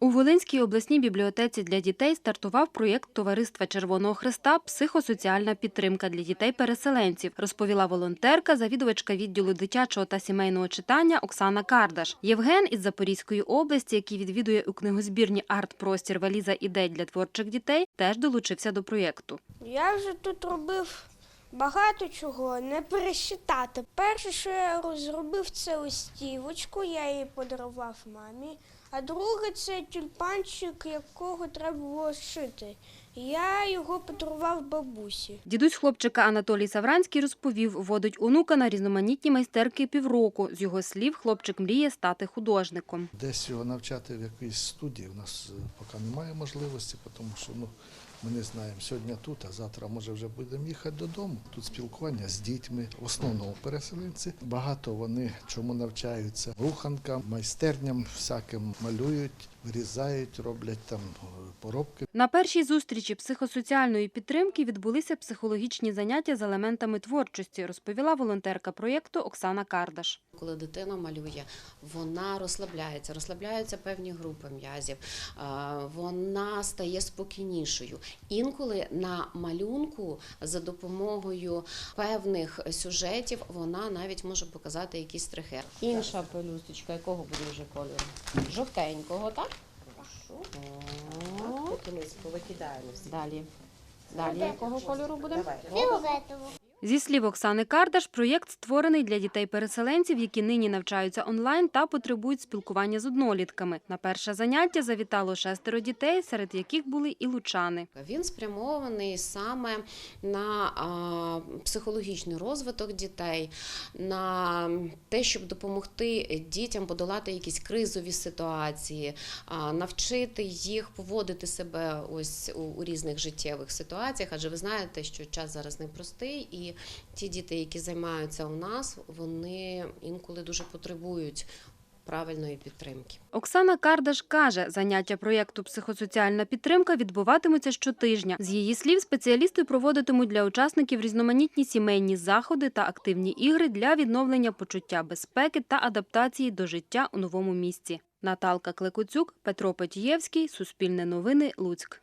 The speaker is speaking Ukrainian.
У Волинській обласній бібліотеці для дітей стартував проєкт Товариства Червоного Христа Психосоціальна підтримка для дітей-переселенців, розповіла волонтерка, завідувачка відділу дитячого та сімейного читання Оксана Кардаш. Євген із Запорізької області, який відвідує у книгозбірні арт-простір валіза ідей для творчих дітей, теж долучився до проєкту. Я вже тут робив багато чого, не пересчитати. Перше, що я розробив, це листівочку, я її подарував мамі. А друге це тюльпанчик, якого треба було шити. Я його подарував бабусі. Дідусь хлопчика Анатолій Савранський розповів, водить онука на різноманітні майстерки півроку. З його слів, хлопчик мріє стати художником. Десь його навчати в якійсь студії у нас е, поки немає можливості, тому що ну, ми не знаємо сьогодні тут, а завтра може вже будемо їхати додому. Тут спілкування з дітьми, в основному переселенці. Багато вони чому навчаються руханкам, майстерням всяким малюють, вирізають, роблять там е, поробки. На першій зустрічі психосоціальної підтримки відбулися психологічні заняття з елементами творчості, розповіла волонтерка проєкту Оксана Кардаш. Коли дитина малює, вона розслабляється, розслабляються певні групи м'язів, вона стає спокійнішою. Інколи на малюнку за допомогою певних сюжетів вона навіть може показати якийсь трихер. Інша пелюсточка, якого буде вже кольору? Жовтенького, так? Ми повикидаємо всі. Далі. Далі якого кольору буде? Зі слів Оксани Кардаш, проєкт створений для дітей-переселенців, які нині навчаються онлайн та потребують спілкування з однолітками. На перше заняття завітало шестеро дітей, серед яких були і лучани. Він спрямований саме на психологічний розвиток дітей, на те, щоб допомогти дітям подолати якісь кризові ситуації, навчити їх поводити себе ось у, різних життєвих ситуаціях. Адже ви знаєте, що час зараз непростий, і ті діти, які займаються у нас, вони інколи дуже потребують правильної підтримки. Оксана Кардаш каже, заняття проєкту психосоціальна підтримка відбуватимуться щотижня. З її слів, спеціалісти проводитимуть для учасників різноманітні сімейні заходи та активні ігри для відновлення почуття безпеки та адаптації до життя у новому місці. Наталка Клекуцюк, Петро Петієвський, Суспільне новини, Луцьк.